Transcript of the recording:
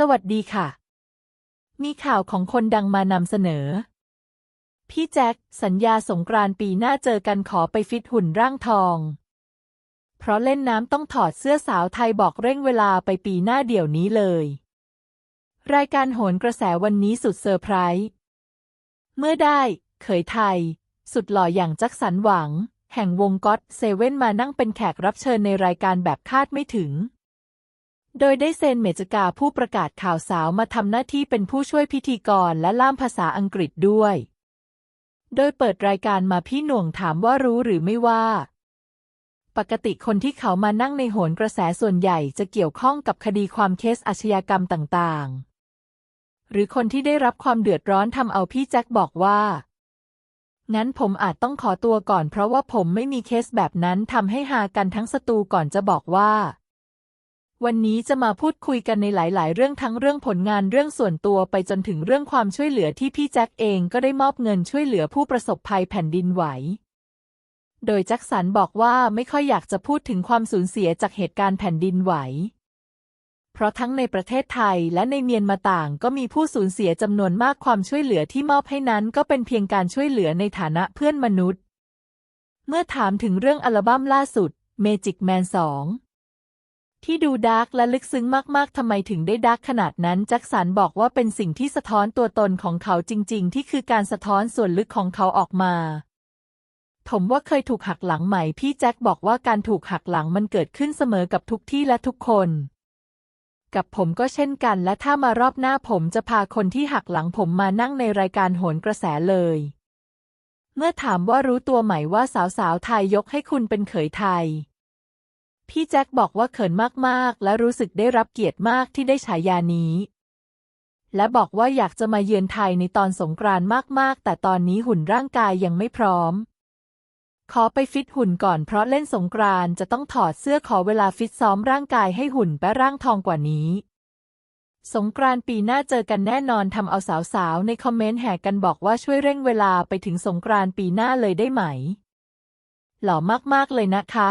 สวัสดีค่ะ มีข่าวของคนดังมานำเสนอ พี่แจ็คสัญญาสงกรานต์ปีหน้าเจอกันขอไปฟิตหุ่นร่างทอง เพราะเล่นน้ำต้องถอดเสื้อสาวไทยบอกเร่งเวลาไปปีหน้าเดี๋ยวนี้เลย รายการโหนกระแสวันนี้สุดเซอร์ไพรส์เมื่อได้ เขยไทย สุดหล่ออย่างจ็คสันหวัง แห่งวงก็อตเซเว่นมานั่งเป็นแขกรับเชิญในรายการแบบคาดไม่ถึง โดยได้เซนเมจกาผู้ประกาศข่าวสาวมาทำหน้าที่เป็นผู้ช่วยพิธีกรและล่ามภาษาอังกฤษด้วย โดยเปิดรายการมาพี่หน่วงถามว่ารู้หรือไม่ว่า ปกติคนที่เขามานั่งในโหนกระแสส่วนใหญ่จะเกี่ยวข้องกับคดีความเคสอาชญากรรมต่างๆ หรือคนที่ได้รับความเดือดร้อนทำเอาพี่แจ็คบอกว่า งั้นผมอาจต้องขอตัวก่อนเพราะว่าผมไม่มีเคสแบบนั้นทำให้หากันทั้งสตูก่อนจะบอกว่า วันนี้จะมาพูดคุยกันในหลาย ๆ เรื่องทั้งเรื่องผลงานเรื่องส่วนตัวไปจนถึงเรื่องความช่วยเหลือที่พี่แจ็คเองก็ได้มอบเงินช่วยเหลือผู้ประสบภัยแผ่นดินไหว โดยแจ็คสันบอกว่าไม่ค่อยอยากจะพูดถึงความสูญเสียจากเหตุการณ์แผ่นดินไหว เพราะทั้งในประเทศไทยและในเมียนมาต่างก็มีผู้สูญเสียจำนวนมากความช่วยเหลือที่มอบให้นั้น ก็เป็นเพียงการช่วยเหลือในฐานะเพื่อนมนุษย์ เมื่อถามถึงเรื่องอัลบั้มล่าสุด Magic Man 2 ที่ดูดาร์กและลึกซึ้งมากๆ ทำไมถึงได้ดาร์กขนาดนั้น แจ็คสันบอกว่าเป็นสิ่งที่สะท้อนตัวตนของเขาจริง ๆ ที่คือการสะท้อนส่วนลึกของเขาออกมาผมว่าเคยถูกหักหลังไหมพี่แจ็คบอกว่าการถูกหักหลังมันเกิดขึ้นเสมอกับทุกที่และทุกคน กับผมก็เช่นกันและถ้ามารอบหน้าผมจะพาคนที่หักหลังผมมานั่งในรายการโหนกระแสเลย เมื่อถามว่ารู้ตัวไหมว่าสาวๆไทยยกให้คุณเป็นเขยไทย พี่แจ็คบอกว่าเขินมากๆ และรู้สึกได้รับเกียรติมากที่ได้ฉายานี้ และบอกว่าอยากจะมาเยือนไทยในตอนสงกรานต์มากๆ แต่ตอนนี้หุ่นร่างกายยังไม่พร้อม ขอไปฟิตหุ่นก่อนเพราะเล่นสงกรานต์จะต้องถอดเสื้อขอเวลาฟิตซ้อมร่างกายให้หุ่นแปะร่างทองกว่านี้ สงกรานต์ปีหน้าเจอกันแน่นอนทำเอาสาวๆในคอมเมนต์แห่กันบอกว่าช่วยเร่งเวลาไปถึงสงกรานต์ปีหน้าเลยได้ไหม หล่อมากๆเลยนะคะ